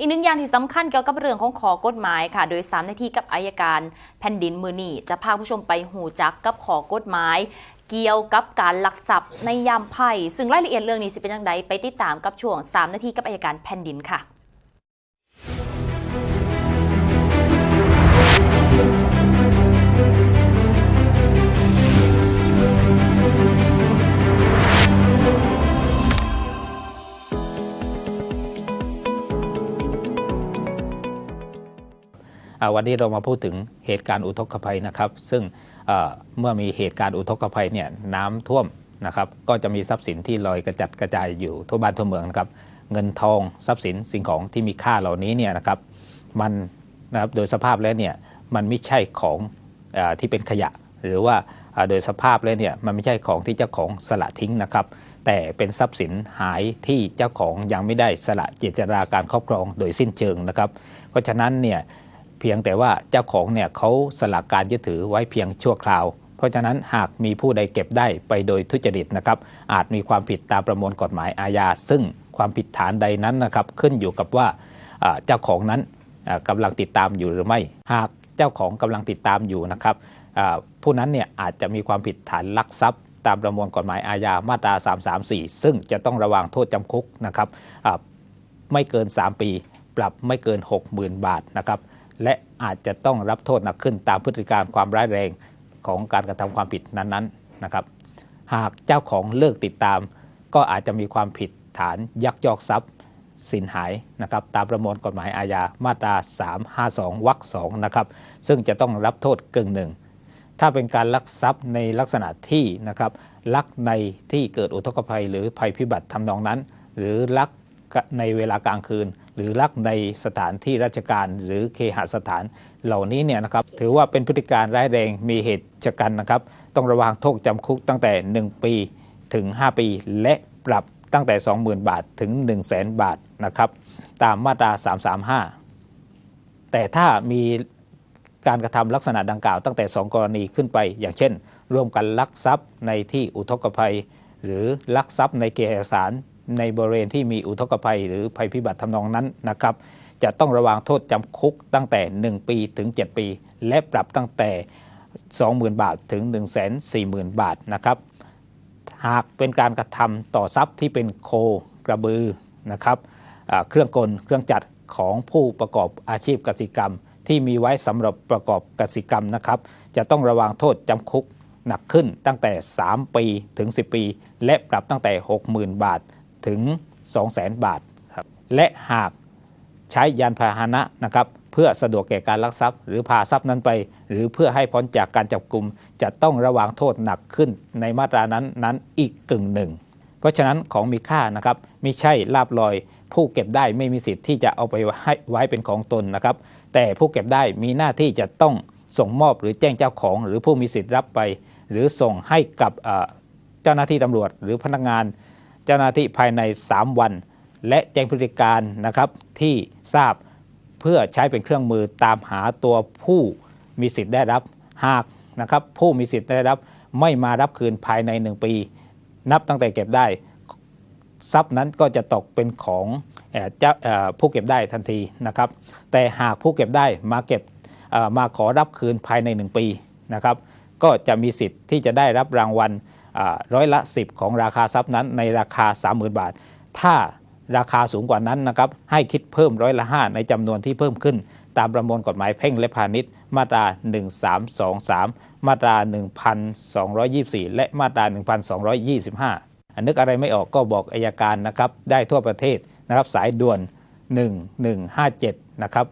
อีกหนึ่งอย่างที่สำคัญเกี่ยวกับเรื่องของขอกฎหมายค่ะ โดย3นาทีกับอายการแผ่นดินมือนี่จะพาผู้ชมไปหูจักกับขอกฎหมายเกี่ยวกับการลักทรัพย์ในยามไพ่ซึ่งรายละเอียดเรื่องนี้สิเป็นยังไงไปติดตามกับช่วง 3 นาทีกับอายการแผ่นดินค่ะ วันนี้เรามาพูดถึงเหตุการณ์อุทกภัยนะครับ ซึ่งเมื่อมีเหตุการณ์อุทกภัยเนี่ยน้ำท่วมนะครับ ก็จะมีทรัพย์สินที่ลอยกระจัดกระจายอยู่ทั่วบ้านทั่วเมืองนะครับ เงินทองทรัพย์สินสิ่งของที่มีค่าเหล่านี้เนี่ยนะครับ มันนะครับโดยสภาพแล้วเนี่ยมันไม่ใช่ของอที่เป็นขยะ หรือว่าอ่าโดยสภาพแล้วเนี่ยมันไม่ใช่ของที่เจ้าของสละทิ้งนะครับ แต่เป็นทรัพย์สินหายที่เจ้าของยังไม่ได้สละเจตนาการครอบครองโดยสิ้นเชิงนะครับ เพราะฉะนั้นเนี่ย เพียงแต่ว่าเจ้าของเนี่ยเขาสละการยึดถือไว้เพียงชั่วคราว เพราะฉะนั้นหากมีผู้ใดเก็บได้ไปโดยทุจริตนะครับ อาจมีความผิดตามประมวลกฎหมายอาญาซึ่งความผิดฐานใดนั้นนะครับ ขึ้นอยู่กับว่าเจ้าของนั้นอ่ากำลังติดตามอยู่หรือไม่ หากเจ้าของกำลังติดตามอยู่นะครับผู้นั้นเนี่ยอาจจะมีความผิดฐานลักทรัพย์ตามประมวลกฎหมายอาญามาตรา 334 ซึ่งจะต้องระวังโทษจำคุกนะครับไม่เกิน 3 ปี ปรับไม่เกิน 60,000 บาทนะครับ และอาจจะต้องรับโทษหนักขึ้นตามพฤติการความร้ายแรงของการกระทำความผิดนั้นๆนะครับ หากเจ้าของเลิกติดตาม ก็อาจจะมีความผิดฐานยักยอกทรัพย์สินหายนะครับตามประมวลกฎหมายอาญามาตรา 352 วรรค2นะครับซึ่งจะต้องรับโทษกึ่งหนึ่งถ้าเป็นการลักทรัพย์ในลักษณะที่นะครับลักในที่เกิดอุทกภัยหรือภัยพิบัติทำนองนั้น หรือลัก ในเวลากลางคืน หรือลักในสถานที่ราชการหรือเคหสถานเหล่านี้เนี่ยนะครับถือว่าเป็นพฤติการร้ายแรงมีเหตุชะกันนะครับ ต้องระวังโทษจำคุกตั้งแต่ 1 ปีถึง 5 ปี และปรับตั้งแต่ 20,000 บาทถึง 1 0 0 0 0 0 บาทนะครับตามมาตรา 335 แต่ถ้ามีการกระทำลักษณะดังกล่าวตั้งแต่ 2 กรณีขึ้นไป อย่างเช่น ร่วมกันลักทรัพย์ในที่อุทกภัย หรือลักทรัพย์ในเกหสาร ในบริเวณที่มีอุทกภัย หรือภัยพิบัติทำนองนั้นนะครับ จะต้องระวังโทษจำคุกตั้งแต่ 1 ปีถึง 7 ปี และปรับตั้งแต่ 20,000 บาทถึง 140,000 บาทนะครับ หากเป็นการกระทำต่อทรัพย์ที่เป็นโคกระบือนะครับเครื่องกลเครื่องจักรของผู้ประกอบอาชีพกสิกรรม ที่มีไว้สำหรับประกอบกสิกรรมนะครับ จะต้องระวังโทษจำคุกหนักขึ้นตั้งแต่ 3 ปีถึง 10 ปี และปรับตั้งแต่ 60,000 บาท ถึง 200,000 บาทครับและหากใช้ยานพาหนะนะครับเพื่อสะดวกแก่การลักทรัพย์ หรือพาทรัพย์นั้นไป หรือเพื่อให้พ้นจากการจับกลุ่มจะต้องระวังโทษหนักขึ้นในมาตรานั้นนั้นอีกกึ่งหนึ่ง เพราะฉะนั้นของมีค่านะครับไม่ใช่ลาบลอย ผู้เก็บได้ไม่มีสิทธิ์ที่จะเอาไปให้ไว้เป็นของตนนะครับ แต่ผู้เก็บได้มีหน้าที่จะต้องส่งมอบหรือแจ้งเจ้าของ หรือผู้มีสิทธิ์รับไป หรือส่งให้กับเอ่อเจ้าหน้าที่ตำรวจ หรือพนักงานเจ้าหน้าที่ภายใน 3 วัน และแจ้งพฤติการนะครับที่ทราบเพื่อใช้เป็นเครื่องมือตามหาตัวผู้มีสิทธิ์ได้รับ หากนะครับผู้มีสิทธิ์ได้รับไม่มารับคืนภายใน 1 ปี นับตั้งแต่เก็บได้ ทรัพย์นั้นก็จะตกเป็นของเจ้าผู้เก็บได้ทันทีนะครับ แต่หากผู้เก็บได้มาเก็บมาขอรับคืนภายใน 1 ปีนะครับ ก็จะมีสิทธิ์ที่จะได้รับรางวัล ร้อยละ 10 ของราคาทรัพย์นั้นในราคา 30,000 บาท ถ้าราคาสูงกว่านั้นนะครับให้คิดเพิ่มร้อยละ 5 ในจำนวนที่เพิ่มขึ้น ตามประมวลกฎหมายเพ่งและพาณิชย์มาตรา 1323 มาตรา 1224 และมาตรา 1225 อันนึกอะไรไม่ออกก็บอกอายการนะครับได้ทั่วประเทศนะครับสายด่วน 1157 นะครับ